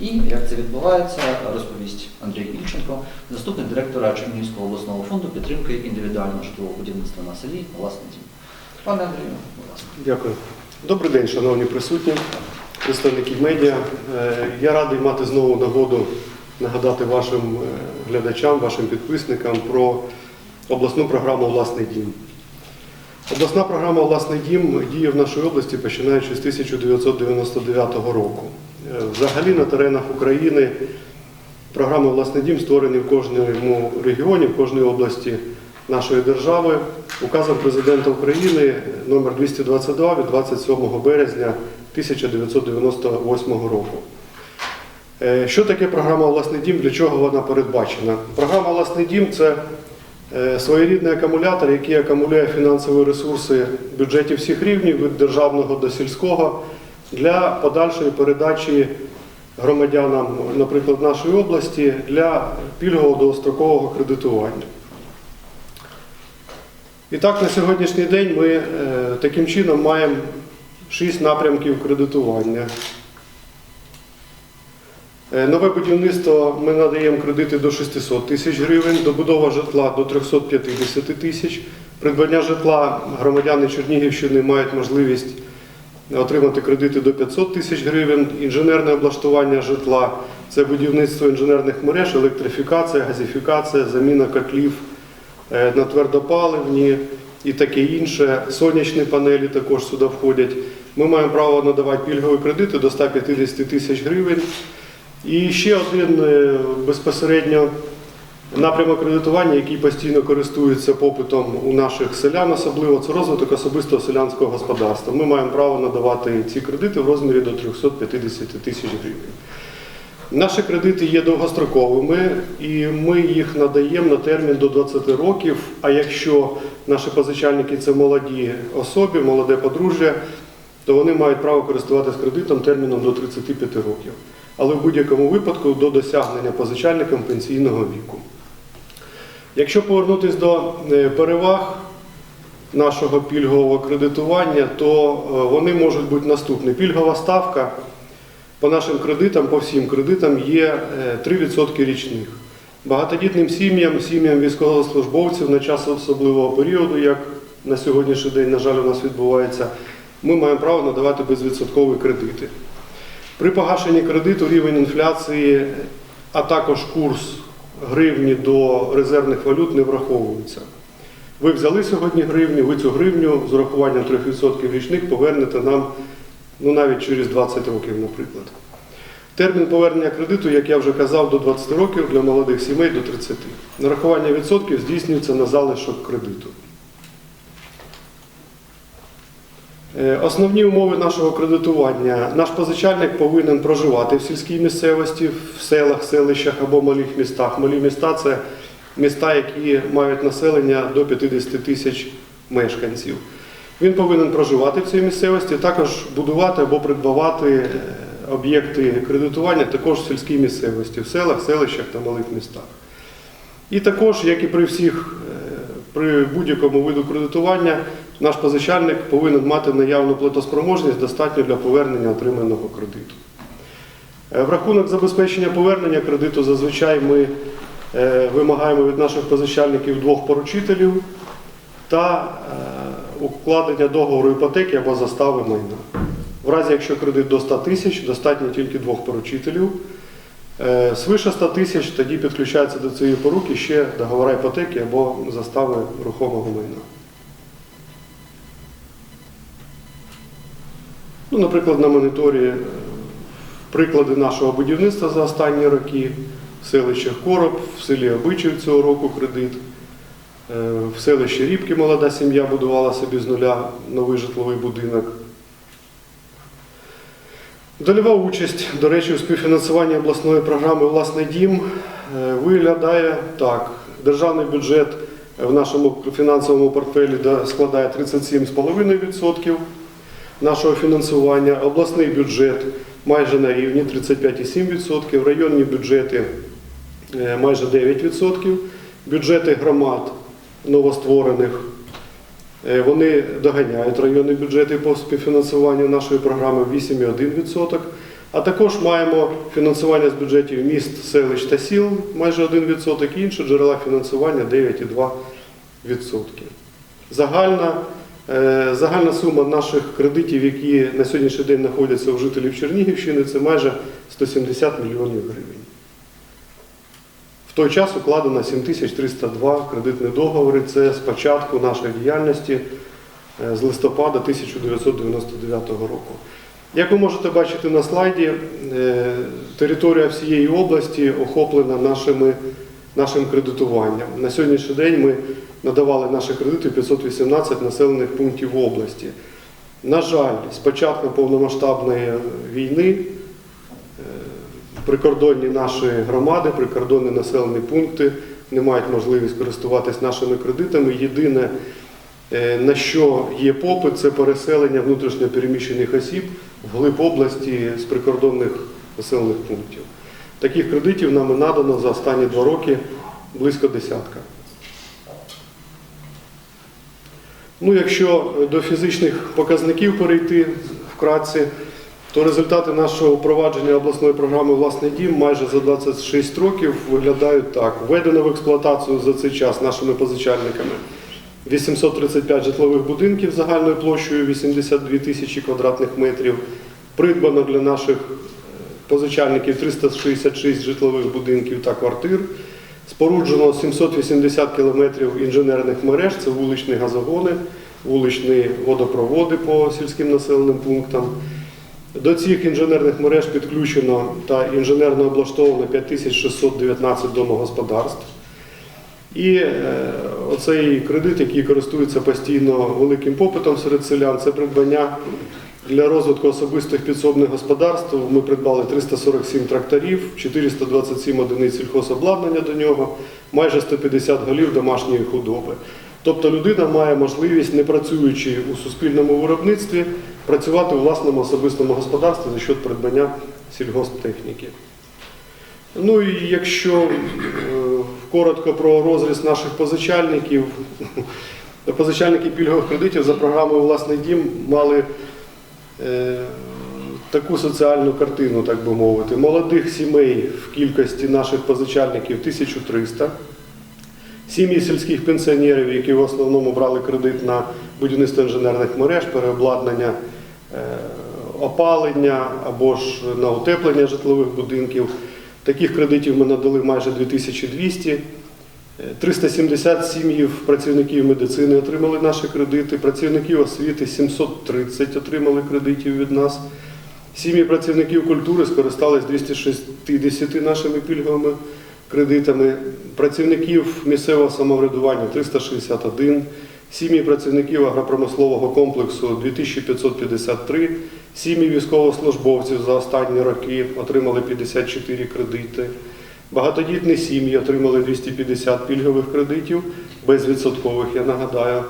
І як це відбувається, розповість Андрій Ільченко, заступник директора Чернігівського обласного фонду підтримки індивідуального житлового будівництва на селі власне дім. Пане Андрію, будь ласка. Дякую. Добрий день, шановні присутні, представники медіа. Е, Я радий мати знову нагоду нагадати вашим е, глядачам, вашим підписникам про обласну програму Власний дім. Обласна програма Власний дім діє в нашій області починаючи з 1999 року. Взагалі на теренах України програми Власний дім створені в кожному регіоні, в кожній області нашої держави указом президента України номер 222 від 27 березня 1998 року. Е, Що таке програма Власний дім? Для чого вона передбачена? Програма Власний дім це е, своєрідний акумулятор, який акумулює фінансові ресурси бюджетів всіх рівнів від державного до сільського для подальшої передачі громадянам, наприклад, нашої області для пільгового довгострокового кредитування. І так, на сьогоднішній день ми е, таким чином маємо шість напрямків кредитування. Е, Нове будівництво ми надаємо кредити до 600 тисяч гривень, добудова житла до 350 тисяч. Придбання житла громадяни Чернігівщини мають можливість отримати кредити до 500 тисяч гривень. Інженерне облаштування житла це будівництво інженерних мереж, електрифікація, газифікація, заміна котлів е, на твердопаливні і таке інше. Сонячні панелі також сюди входять. Ми маємо право надавати пільгові кредити до 150 тисяч гривень. І ще один е, безпосередньо напрямок кредитування, який постійно користується попитом у наших селян, особливо це розвиток особистого селянського господарства. Ми маємо право надавати ці кредити в розмірі до 350 тисяч гривень. Наші кредити є довгостроковими і ми їх надаємо на термін до 20 років. А якщо наші позичальники це молоді особи, молоде подружжя, то вони мають право користуватися кредитом терміном до 35 років. Але в будь-якому випадку до досягнення позичальникам пенсійного віку. Якщо повернутися до е, переваг нашого пільгового кредитування, то е, вони можуть бути наступні. Пільгова ставка по нашим кредитам, по всім кредитам є е, 3% річних. Багатодітним сім'ям, сім'ям військовослужбовців на час особливого періоду, як на сьогоднішній день, на жаль, у нас відбувається, ми маємо право надавати безвідсоткові кредити. При погашенні кредиту рівень інфляції, а також курс гривні до резервних валют не враховується. Ви взяли сьогодні гривню, ви цю гривню з урахуванням 3% річних повернете нам ну, навіть через 20 років, наприклад. Термін повернення кредиту, як я вже казав, до 20 років для молодих сімей до 30. Нарахування відсотків здійснюється на залишок кредиту. Е, Основні умови нашого кредитування. Наш позичальник повинен проживати в сільській місцевості, в селах, селищах або малих містах. Малі міста це міста, які мають населення до 50 тисяч мешканців. Він повинен проживати в цій місцевості, також будувати або придбавати е, об'єкти кредитування також в сільській місцевості, в селах, селищах та малих містах. І також, як і при всіх, е, при будь-якому виду кредитування, наш позичальник повинен мати наявну платоспроможність достатньо для повернення отриманого кредиту. Е, В рахунок забезпечення повернення кредиту зазвичай ми е, вимагаємо від наших позичальників двох поручителів та е, укладення договору іпотеки або застави майна. В разі, якщо кредит до 100 тисяч, достатньо тільки двох поручителів. Свише 100 тисяч тоді підключається до цієї поруки ще договора іпотеки або застави рухомого майна. Ну, наприклад, на моніторі е, приклади нашого будівництва за останні роки в селищах Короб, в селі Обичів цього року кредит. Е, В селищі Рібки молода сім'я будувала собі з нуля новий житловий будинок. Дольова участь, до речі, у співфінансуванні обласної програми Власний дім е, виглядає так. Державний бюджет в нашому фінансовому портфелі складає 37,5% нашого фінансування, обласний бюджет майже на рівні 35,7%, районні бюджети е, майже 9%, бюджети громад новостворених Е, Вони доганяють районні бюджети по співфінансуванню нашої програми 8,1%, А також маємо фінансування з бюджетів міст, селищ та сіл майже 1%, і інші джерела фінансування 9,2%. Загальна, загальна сума наших кредитів, які на сьогоднішній день знаходяться у жителів Чернігівщини, це майже 170 мільйонів гривень. В той час укладено 7302 кредитні договори. Це з початку нашої діяльності е, з листопада 1999 року. Як ви можете бачити на слайді, е, територія всієї області охоплена нашими, нашим кредитуванням. На сьогоднішній день ми надавали наші кредити в 518 населених пунктів області. На жаль, з початку повномасштабної війни е, прикордонні наші громади, прикордонні населені пункти не мають можливість користуватись нашими кредитами. Єдине, е, на що є попит, це переселення внутрішньо переміщених осіб в глиб області з прикордонних населених пунктів. Таких кредитів нам надано за останні два роки близько десятка. Ну, якщо до фізичних показників перейти вкратце, то результати нашого впровадження обласної програми Власний дім майже за 26 років виглядають так. Введено в експлуатацію за цей час нашими позичальниками 835 житлових будинків загальною площею 82 тисячі квадратних метрів. Придбано для наших е, позичальників 366 житлових будинків та квартир. Споруджено 780 кілометрів інженерних мереж, це вуличні газогони, вуличні водопроводи по сільським населеним пунктам. До цих інженерних мереж підключено та інженерно облаштовано 5619 домогосподарств. І е, оцей кредит, який користується постійно великим попитом серед селян, це придбання для розвитку особистих підсобних господарств. Ми придбали 347 тракторів, 427 одиниць сільхозобладнання до нього, майже 150 голів домашньої худоби. Тобто людина має можливість, не працюючи у суспільному виробництві, працювати у власному особистому господарстві за счет придбання сільгосптехніки. Ну і якщо е, коротко про розріз наших позичальників, позичальники пільгових кредитів за програмою Власний дім мали таку соціальну картину, так би мовити. Молодих сімей в кількості наших позичальників 1300. Сім'ї сільських пенсіонерів, які в основному брали кредит на будівництво інженерних мереж, переобладнання е, опалення або ж на утеплення житлових будинків. Таких кредитів ми надали майже 2200. Е, 370 сім'їв працівників медицини отримали наші кредити, працівників освіти 730 отримали кредитів від нас. Сім'ї працівників культури скористались 260 нашими пільговими кредитами, працівників місцевого самоврядування 361, сім'ї працівників агропромислового комплексу 2553, сім'ї військовослужбовців за останні роки отримали 54 кредити. Багатодітні сім'ї отримали 250 пільгових кредитів, безвідсоткових, я нагадаю.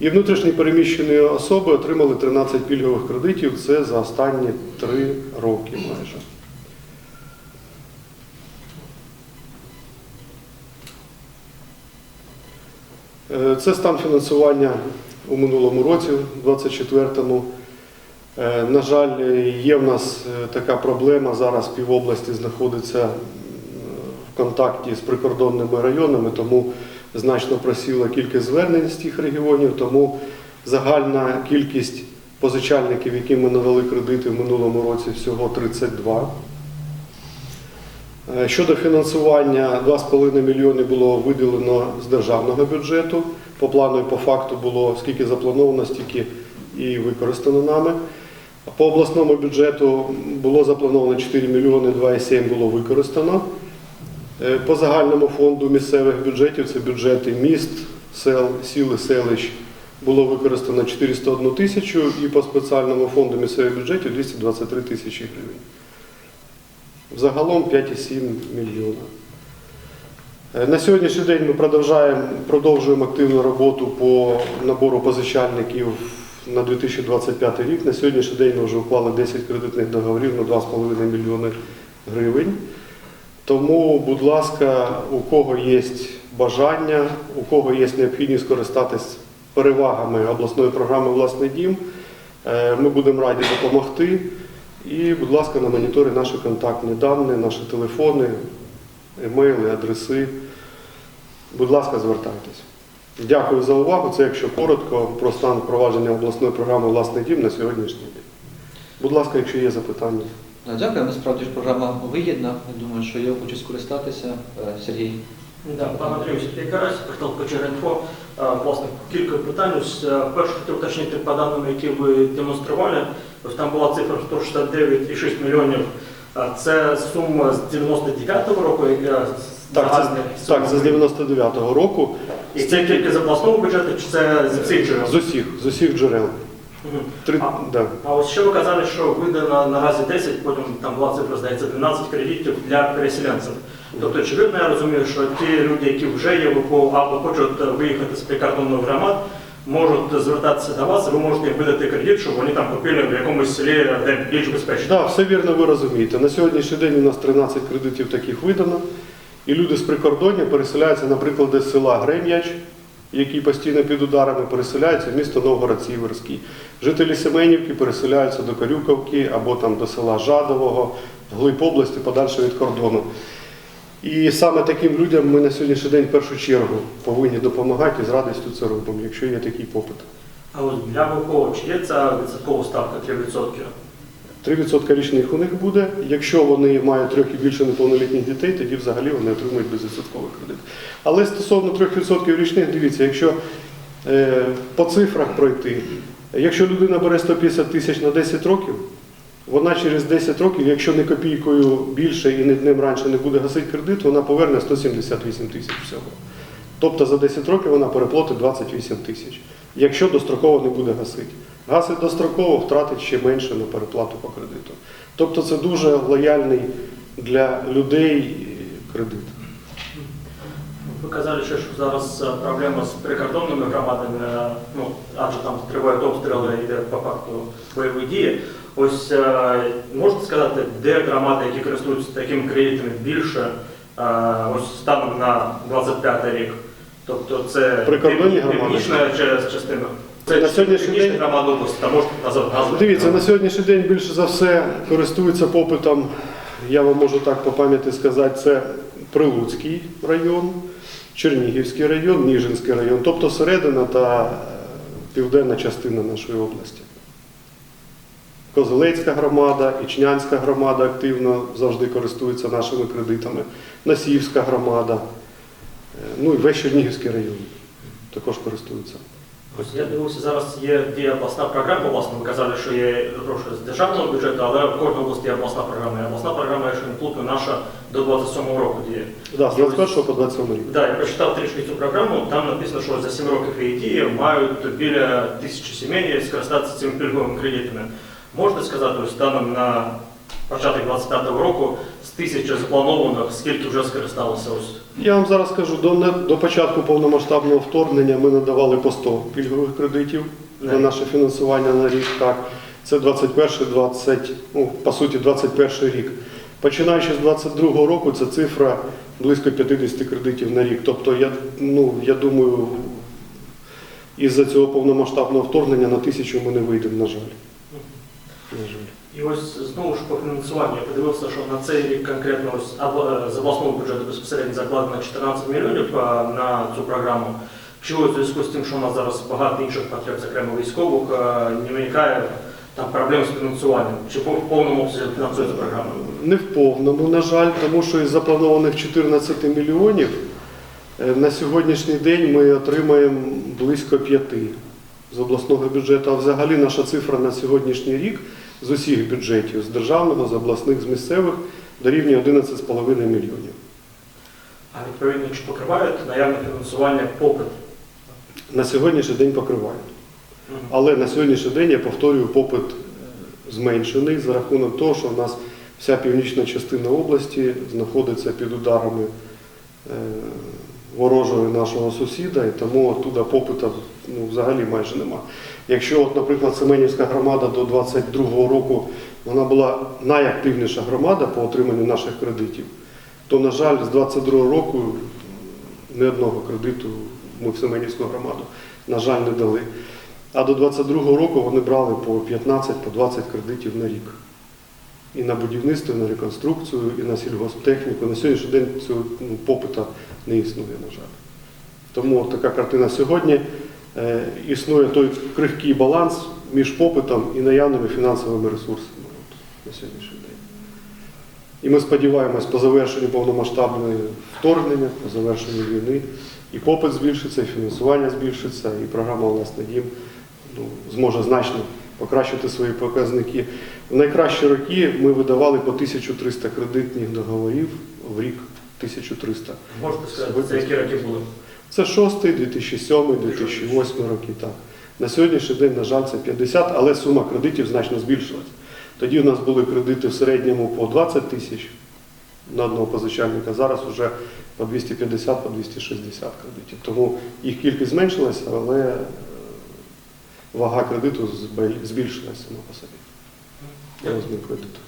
І внутрішні переміщені особи отримали 13 пільгових кредитів. Це за останні 3 роки майже. Е, Це стан фінансування у минулому році, у 2024-му. Е, На жаль, є в нас е, така проблема. Зараз півобласті знаходиться в контакті з прикордонними районами, тому значно просіла кількість звернень з тих регіонів, тому загальна кількість позичальників, яким ми надали кредити в минулому році, всього 32. Е, Щодо фінансування, 2,5 мільйони було виділено з державного бюджету. По плану і по факту було скільки заплановано, стільки і використано нами. По обласному бюджету було заплановано 4 мільйони 2,7 було використано. Е, По загальному фонду місцевих бюджетів, це бюджети міст, сел, сіл і селищ, було використано 401 тисячу і по спеціальному фонду місцевих бюджетів 223 тисячі гривень. Загалом 5,7 мільйона. Е, На сьогоднішній день ми продовжуємо, продовжуємо активну роботу по набору позичальників на 2025 рік. На сьогоднішній день ми вже уклали 10 кредитних договорів на 2,5 мільйони гривень. Тому, будь ласка, у кого є бажання, у кого є необхідність користатись перевагами обласної програми Власний дім, е, ми будемо раді допомогти. І, будь ласка, на моніторі наші контактні дані, наші телефони, емейли, адреси. Будь ласка, звертайтесь. Дякую за увагу. Це якщо коротко про стан впровадження обласної програми Власний дім на сьогоднішній день. Будь ласка, якщо є запитання. Дякую, насправді ж програма вигідна. Я думаю, що є хочу скористатися. Е, Сергій. Да, пан Андрій Карась, портал КЧР.Інфо. Е, Власне, кілька питань. Е, Перше хотів уточнити по даним, які ви демонстрували. Ось там була цифра 169,6 мільйонів. Це сума з 99-го року, яка Так, це, так, це з 99-го року. І це тільки з обласного бюджету, чи це з всіх джерел? З усіх, з усіх джерел. Три, А- да. А ось ще ви казали, що видано наразі 10, потім там була цифра, здається, 12 кредитів для переселенців. Тобто, очевидно, я розумію, що ті люди, які вже є ВПО або хочуть е, виїхати з прикордонних громад, можуть звертатися до вас, ви можете їм видати кредит, щоб вони там купили в якомусь селі, де більш безпечно. Так, все вірно ви розумієте. На сьогоднішній день у нас 13 кредитів таких видано. І люди з прикордоння переселяються, наприклад, з села Грем'яч, який постійно під ударами переселяються в місто Новгород-Сіверський. Жителі Семенівки переселяються до Корюковки або там до села Жадового, вглиб області, подальше від кордону. І саме таким людям ми на сьогоднішній день в першу чергу повинні допомагати і з радістю це робимо, якщо є такий попит. А ось для ВПО, чи є ця відсоткова ставка 3%? 3% річних у них буде. Якщо вони мають трьох і більше неповнолітніх дітей, тоді взагалі вони отримують безвідсотковий кредит. Але стосовно 3% річних, дивіться, якщо е, по цифрах пройти, якщо людина бере 150 тисяч на 10 років, вона через 10 років, якщо не копійкою більше і не днем раніше не буде гасити кредит, вона поверне 178 тисяч всього. Тобто за 10 років вона переплатить 28 тисяч, якщо достроково не буде гасити. Гасить достроково, втратить ще менше на переплату по кредиту. Тобто це дуже лояльний для людей кредит. Ви казали що зараз е, проблема з прикордонними громадами, е, ну, адже там тривають обстріли, йде по факту бойові дії. Ось е, можете сказати, де громади, які користуються такими кредитами більше, ось станом на 25 рік? Тобто це північна частина. Це На сьогоднішній день-. Дивіться, на сьогоднішній день більше за все користуються попитом, я вам можу так по пам'яті сказати, це Прилуцький район, Чернігівський район, Ніжинський район, тобто середина та е, південна частина нашої області. Козелецька громада, Ічнянська громада активно завжди користується нашими кредитами, Насівська громада, е, ну і весь Чернігівський район також користуються. Ось я дивився, зараз є є обласна програма, власне, ви казали, що є гроші з державного бюджету, але в кожній області є обласна програма. І обласна програма, якщо не плутаю, наша до 27 року діє. Да, з 21 по 27 рік. Так, я прочитав трішки цю програму, там написано, що за 7 років її дії мають біля тисячі сімей скористатися цими пільговими кредитами. Можете сказати, ось станом на початок 25 року з тисячі запланованих, скільки вже скористалося ось? Я вам зараз скажу, до, до початку повномасштабного вторгнення ми надавали по 100 пільгових кредитів на наше фінансування на рік. Так. Це 21 20, ну, по суті, 21 рік. Починаючи з 22 року, це цифра близько 50 кредитів на рік. Тобто, я, ну, я думаю, із-за цього повномасштабного вторгнення на тисячу ми не вийдемо, на жаль. На жаль. І ось знову ж по фінансуванню я подивився, що на цей рік конкретно е, з обласного бюджету безпосередньо закладено 14 мільйонів на цю програму. Чи у зв'язку з тим, що у нас зараз багато інших потреб, зокрема військових, е, не виникає там проблем з фінансуванням? Чи в повному обсязі фінансується програма? Не в повному, на жаль, тому що із запланованих 14 мільйонів е, на сьогоднішній день ми отримаємо близько 5 з обласного бюджету. А взагалі наша цифра на сьогоднішній рік з усіх бюджетів, з державного, з обласних, з місцевих, дорівнює 11,5 мільйонів. А відповідно, чи покривають наявне фінансування попит? На сьогоднішній день покривають. Але на сьогоднішній день, я повторюю, попит е, зменшений за рахунок того, що в нас вся північна частина області знаходиться під ударами е, ворожого нашого сусіда, і тому оттуда попиту ну, взагалі майже нема. Якщо, от, наприклад, Семенівська громада до 22-го року вона була найактивніша громада по отриманню наших кредитів, то, на жаль, з 22-го року ні одного кредиту ми в Семенівську громаду, на жаль, не дали. А до 22-го року вони брали по 15, по 20 кредитів на рік. і на будівництво, і на реконструкцію, і на сільгосптехніку. На сьогоднішній день цього ну, попиту не існує, на жаль. Тому така картина сьогодні. Е, існує той крихкий баланс між попитом і наявними фінансовими ресурсами на сьогоднішній день. І ми сподіваємось, по завершенню повномасштабної вторгнення, по завершенню війни, і попит збільшиться, і фінансування збільшиться, і програма «Власний дім ну, зможе значно покращити свої показники. В найкращі роки ми видавали по 1300 кредитних договорів в рік. 1300. Можете сказати, це які роки були? Це 6, 2007, 2008 роки. Так. На сьогоднішній день, на жаль, це 50, але сума кредитів значно збільшилась. Тоді у нас були кредити в середньому по 20 тисяч на одного позичальника, зараз вже по 250, по 260 кредитів. Тому їх кількість зменшилася, але е, вага кредиту збільшилася сама по собі. Розмір кредиту.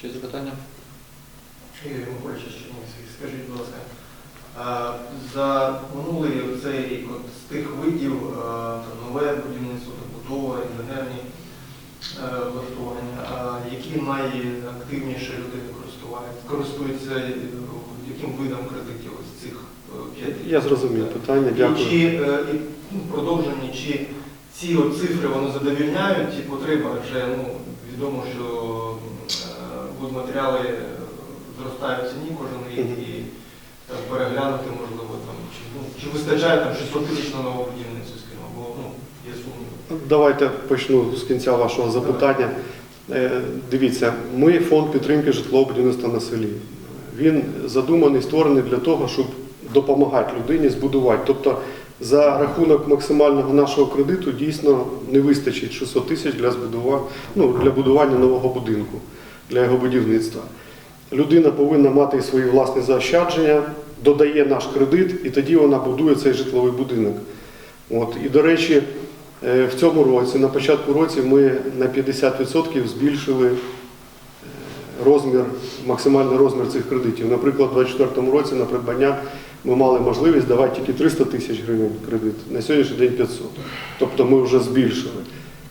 Чи запитання? Ігор Миколаївич скажіть, будь ласка, за минулий цей рік от, з тих видів там, нове будівництво, добудова, інженерні е, влаштування, які найактивніше люди користуються, користуються е, яким видом кредитів з цих е, п'яти? Я зрозумів питання, дякую. чи е, і ну, продовження, чи ці от цифри вони задовільняють ті потреби, адже ну, відомо, що е, будматеріали е, зростають в ціні кожен рік і переглянути можливо там, чи, ну, чи вистачає там 600 тисяч на нове будівництво, скажімо, бо ну, є сумніви. Давайте почну з кінця вашого запитання. Е, Дивіться, ми фонд підтримки житлового будівництва на селі. Він задуманий, створений для того, щоб допомагати людині збудувати. Тобто за рахунок максимального нашого кредиту дійсно не вистачить 600 тисяч для збудування, ну, для будування нового будинку, для його будівництва. Людина повинна мати свої власні заощадження, додає наш кредит, і тоді вона будує цей житловий будинок. От. І, до речі, е, в цьому році, на початку році, ми на 50% збільшили е, розмір, максимальний розмір цих кредитів. Наприклад, у 2024 році на придбання ми мали можливість давати тільки 300 тисяч гривень кредит, на сьогоднішній день 500. Тобто ми вже збільшили.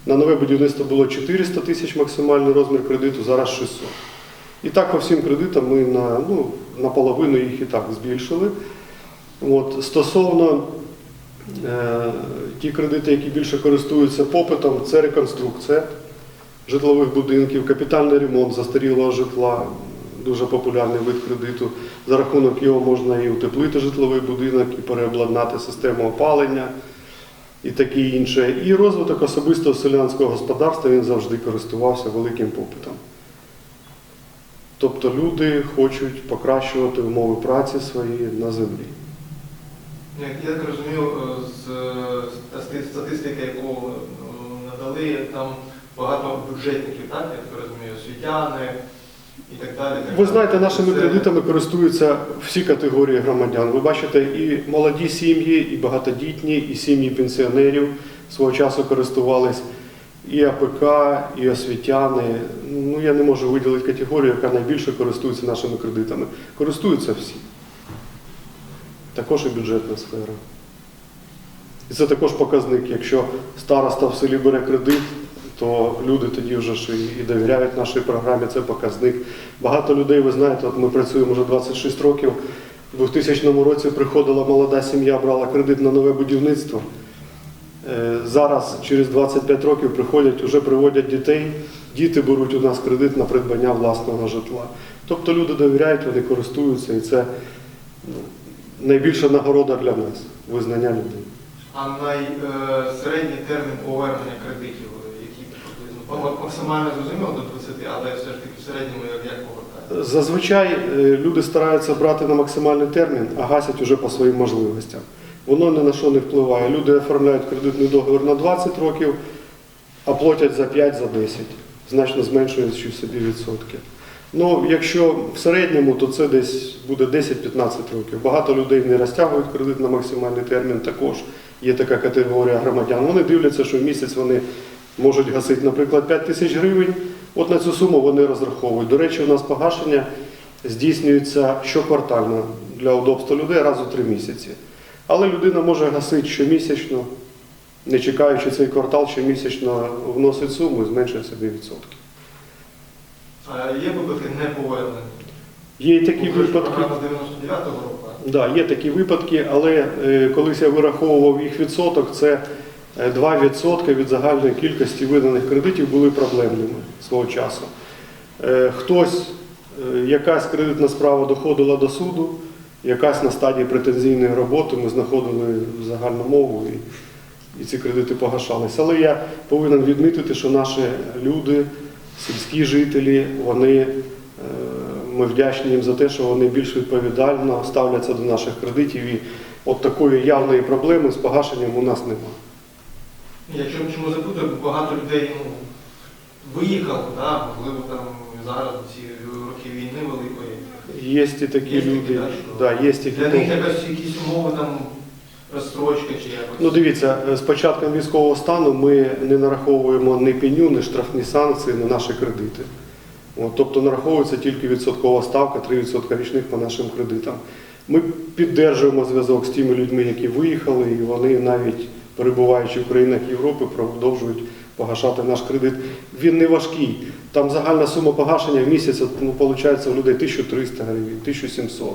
На нове будівництво було 400 тисяч максимальний розмір кредиту, зараз 600. І так по всім кредитам ми на, ну, наполовину їх і так збільшили. От, стосовно е, ті кредити, які більше користуються попитом, це реконструкція житлових будинків, капітальний ремонт застарілого житла, дуже популярний вид кредиту. За рахунок його можна і утеплити житловий будинок, і переобладнати систему опалення і таке інше. І розвиток особистого селянського господарства він завжди користувався великим попитом. Тобто люди хочуть покращувати умови праці свої на землі. Ну, як Я так розумію, е, з е, статистики, яку е, надали, там багато бюджетників, так? Я розумію, освітяни і так далі. так Ви знаєте, нашими Це- кредитами користуються всі категорії громадян. Ви бачите, і молоді сім'ї, і багатодітні, і сім'ї пенсіонерів свого часу користувались, і АПК, і освітяни. Ну, я не можу виділити категорію, яка найбільше користується нашими кредитами. Користуються всі. Також і бюджетна сфера. І це також показник. Якщо староста в селі бере кредит, то люди тоді вже ж і- довіряють нашій програмі, це показник. Багато людей, ви знаєте, от ми працюємо вже 26 років. У 2000 році приходила молода сім'я, брала кредит на нове будівництво. Е, Зараз, через 25 років, приходять, вже приводять дітей, діти беруть у нас кредит на придбання власного житла. Тобто люди довіряють, вони користуються, і це ну, найбільша нагорода для нас визнання людей. А найсередній термін повернення кредитів, який приблизно максимально зрозуміло до 20, але все ж таки в середньому як- повертається? Зазвичай е, люди стараються брати на максимальний термін, а гасять уже по своїм можливостям. Воно ні на що не впливає. Люди оформляють кредитний договір на 20 років, а платять за 5, за 10, значно зменшуючи собі відсотки. Ну, якщо в середньому, то це десь буде 10-15 років. Багато людей не розтягують кредит на максимальний термін. Також є така категорія громадян. Вони дивляться, що в місяць вони можуть гасити, наприклад, 5 тисяч гривень. От на цю суму вони розраховують. До речі, у нас погашення здійснюється щоквартально для удобства людей раз у три місяці. Але людина може гасити щомісячно, не чекаючи цей квартал, щомісячно вносить суму і зменшує собі відсотки. А є випадки неповернення? Є і такі Бо випадки. 99-го року. Да, є такі випадки, але е, колись я вираховував їх відсоток, це е, 2% від загальної кількості виданих кредитів були проблемними свого часу. Е, Хтось, е, якась кредитна справа доходила до суду, якась на стадії претензійної роботи ми знаходили загальну мову і, і ці кредити погашалися. Але я повинен відмітити, що наші люди, сільські жителі, вони е, ми вдячні їм за те, що вони більш відповідально ставляться до наших кредитів. І от такої явної проблеми з погашенням у нас немає. Я чому, чому запитую, багато людей ну, виїхало, да, можливо, там зараз ці роки війни великої. Є і такі Є люди. да, що Да, є і Для них такі. якась якісь умови там розстрочка чи якось. Ну дивіться, е, з початком військового стану ми не нараховуємо ні пеню, ні штрафні санкції на наші кредити. От, тобто нараховується тільки відсоткова ставка 3% річних по нашим кредитам. Ми піддержуємо зв'язок з тими людьми, які виїхали, і вони навіть перебуваючи в країнах Європи, продовжують погашати наш кредит. Він не важкий. Там загальна сума погашення в місяць ну, виходить у людей 1300 гривень, 1700.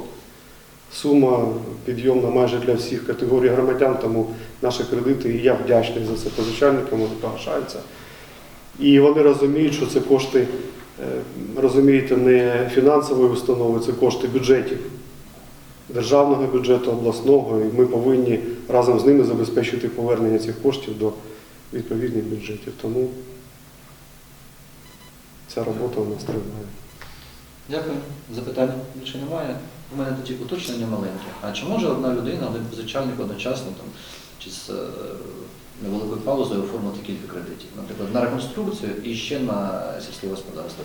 Сума підйомна майже для всіх категорій громадян, тому наші кредити, і я вдячний за це позичальникам, вони погашаються. І вони розуміють, що це кошти, е, розумієте, не фінансової установи, це кошти бюджетів, державного бюджету, обласного, і ми повинні разом з ними забезпечити повернення цих коштів до відповідних бюджетів. Тому ця робота у нас триває. Дякую. Запитань більше немає. У мене тоді уточнення маленьке. А чи може одна людина, один позичальник одночасно там, чи з е, невеликою паузою оформити кілька кредитів? Наприклад, на реконструкцію і ще на сільське господарство.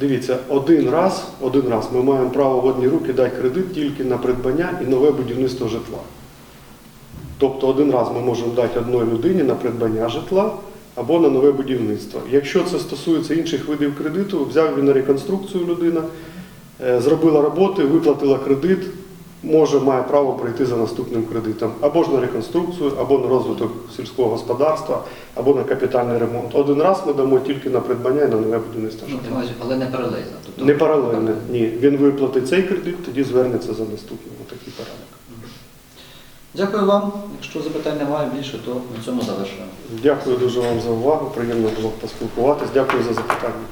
Дивіться, один раз, один раз ми маємо право в одні руки дати кредит тільки на придбання і нове будівництво житла. Тобто один раз ми можемо дати одній людині на придбання житла або на нове будівництво. Якщо це стосується інших видів кредиту, взяв він на реконструкцію людина, е, зробила роботи, виплатила кредит, може має право прийти за наступним кредитом або ж на реконструкцію, або на розвиток сільського господарства, або на капітальний ремонт. Один раз ми дамо тільки на придбання і на нове будівництво Ну, житла. але не паралельно. Тобто, Не паралельно, ні. Він виплатить цей кредит, тоді звернеться за наступним. Такий порядок. Дякую вам. Якщо запитань немає більше, то на цьому завершуємо. Дякую дуже вам за увагу. Приємно було поспілкуватись. Дякую за запитання.